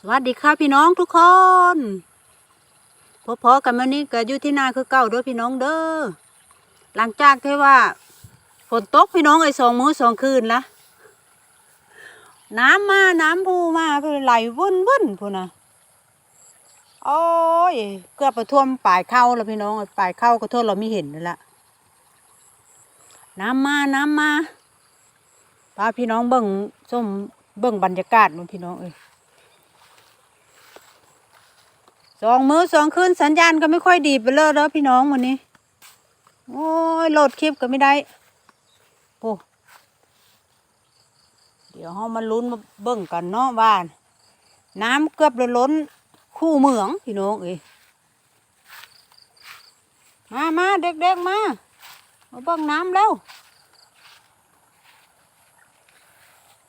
สวัสดีค่ะพี่น้องทุกคนพอๆกันวันนี้ก็อยู่ที่นาคือเก่าด้อพี่น้องเด้อหลังจากที่ว่า ฝนตกพี่น้องไอ้สองมื้อสองคืนละน้ำมาน้ำพูมาคือไหลวุ่นวุ่นพูนะโอ้ยเกือบไปท่วมปลายเข้าแล้วพี่น้องไอ้ปลายเข้าก็โทษเราไม่เห็นนั่นละน้ำมาน้ำมาพาพี่น้องเบิ่งส้มเบิ่งบรรยากาศมันพี่น้องเอ้ย สองมือสองคืนสัญญาณก็ไม่ค่อยดีไปเลยเด้อพี่น้องวันนี้ โอ้ยโหลดคลิปก็ไม่ได้ โอ้เดี๋ยวเรามาลุ้นมาเบิ่งกันเนาะบ้าน น้ำเกือบจะล้นคู่เมืองพี่น้องเอ้ยมามาเด็กๆมามาเบิ่งน้ำแล้ว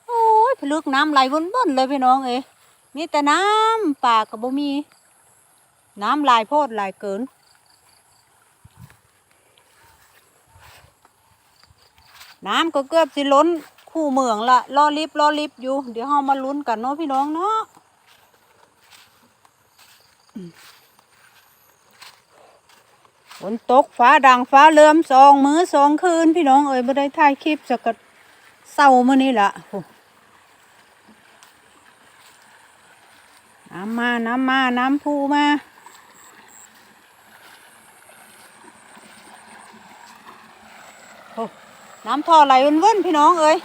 โอ้ยพลึกน้ำไหลวนๆเลยพี่น้องเอ้ยมีแต่น้ำป่าก็บ่มี น้ำลายโพดลายเกิน น้ำก็เกือบสิล้นคู่เมืองละรอลิบรอลิบอยู่ เดี๋ยวเรามาลุ้นกันเนาะพี่น้องเนาะฝนตกฟ้าดังฟ้าเลื่อมสองมือสองคืน พี่น้องเอ้ยบ่ได้ถ่ายคลิปสักกะเศร้ามื้อนี้ละน้ำมา น้ำมา น้ำพูมา โอ้ น้ำท่อไหลวนๆพี่น้องเอ้ย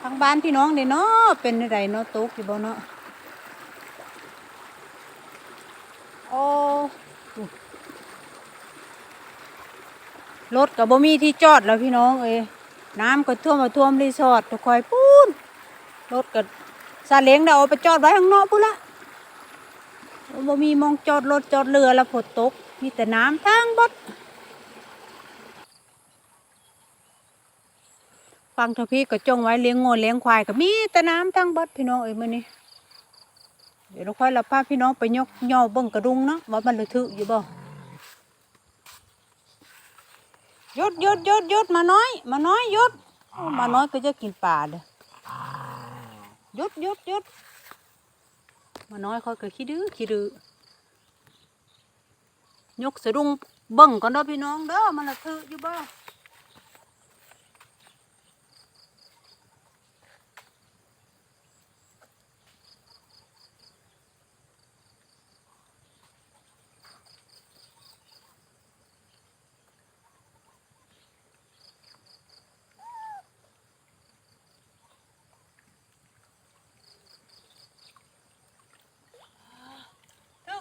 ทางบ้านพี่น้องเด้เนาะเป็นไรเนาะตกอยู่บ่เนาะโอ้รถกับบ่มีที่จอดแล้วพี่น้องเอ้ยน้ำก็ท่วมมาท่วมรีสอร์ททุกคอยปูนรถกับซาเล้งเดี๋ยวเอาไปจอดไว้ข้างนอกพุ่นละ บ่มีมองจอดรถจอดเรือแล้วฝนตก มีแต่น้ำทั้งบดฟังทพี่ก็จงไว้เลี้ยงงูเลี้ยงควายก็มีแต่น้ำทั้งบดพี่น้องเอ้ยมื้อนี้เดี๋ยวเราค่อยเราพาพี่น้องไปยกย่อเบิ่งกระดุงเนาะว่ามันระทึกอยู่บ่ยุดยุดยุดยุดมาน้อย มาน้อยยุดมาน้อยก็จะกินปลาเด้อยุดยุดยุด มาน้อยเขาก็ขี้ดื้อขี้ดื้อยกสะดุ้งเบิ่งก่อนเด้อพี่น้องเด้อมันละคืออยู่บ้าง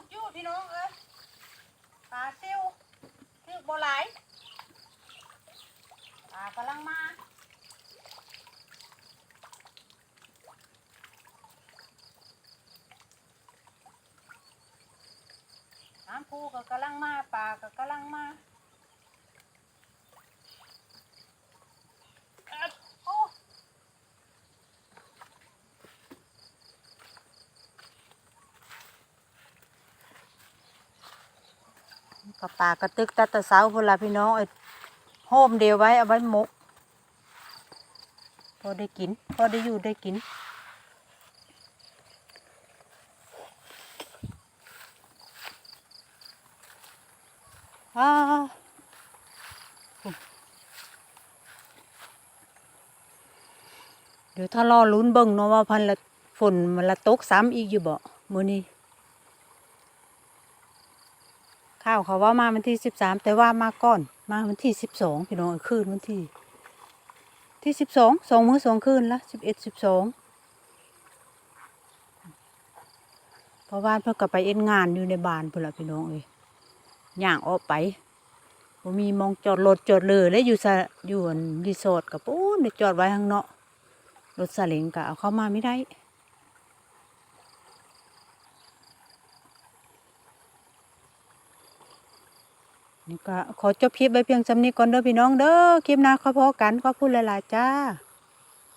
กอยู่พี่น้องเอ้ยปลาซิวถึกบ่หลาย ปลากำลังมาน้ำพูก็กำลังมาปลาก็กำลังมาเอิ้นโอ้กับปลากระตึกตะตะเสาพุ่นละพี่น้องไอ้ โฮมเดียวไว้เอาไว้มก พอได้กิน พอได้อยู่ได้กินอ่าเดี๋ยวถ้ารอลุ้นเบิ่งเนาะว่าพันละฝนมันละตกซ้ำอีกอยู่บ่มื้อนี้ข้าวเขาว่ามาวันที่สิบสามแต่ว่ามาก่อน มาวันที่สิบสองพี่น้องคืนวันที่ ที่สิบสองสองมื้อสองคืนละสิบเอ็ดสิบสองเพราะว่าเพื่อกลับไปเอ็นงานอยู่ในบ้านเพื่อนพี่น้องเอ้ยย่างออกไปบ่มีมองจอดรถจอดเลยแล้วอยู่ซะอยู่อันรีสอร์ทกับปูนเดี๋ยวจอดไว้ข้างนอกรถซาเล้งก็เอาเข้ามาไม่ได้ นี่ก็ขอจบคลิปไว้เพียงสำนี้ก่อนเด้อพี่น้องเด้อคลิปหน้าขอพอกันขอพูดหลายๆจ้า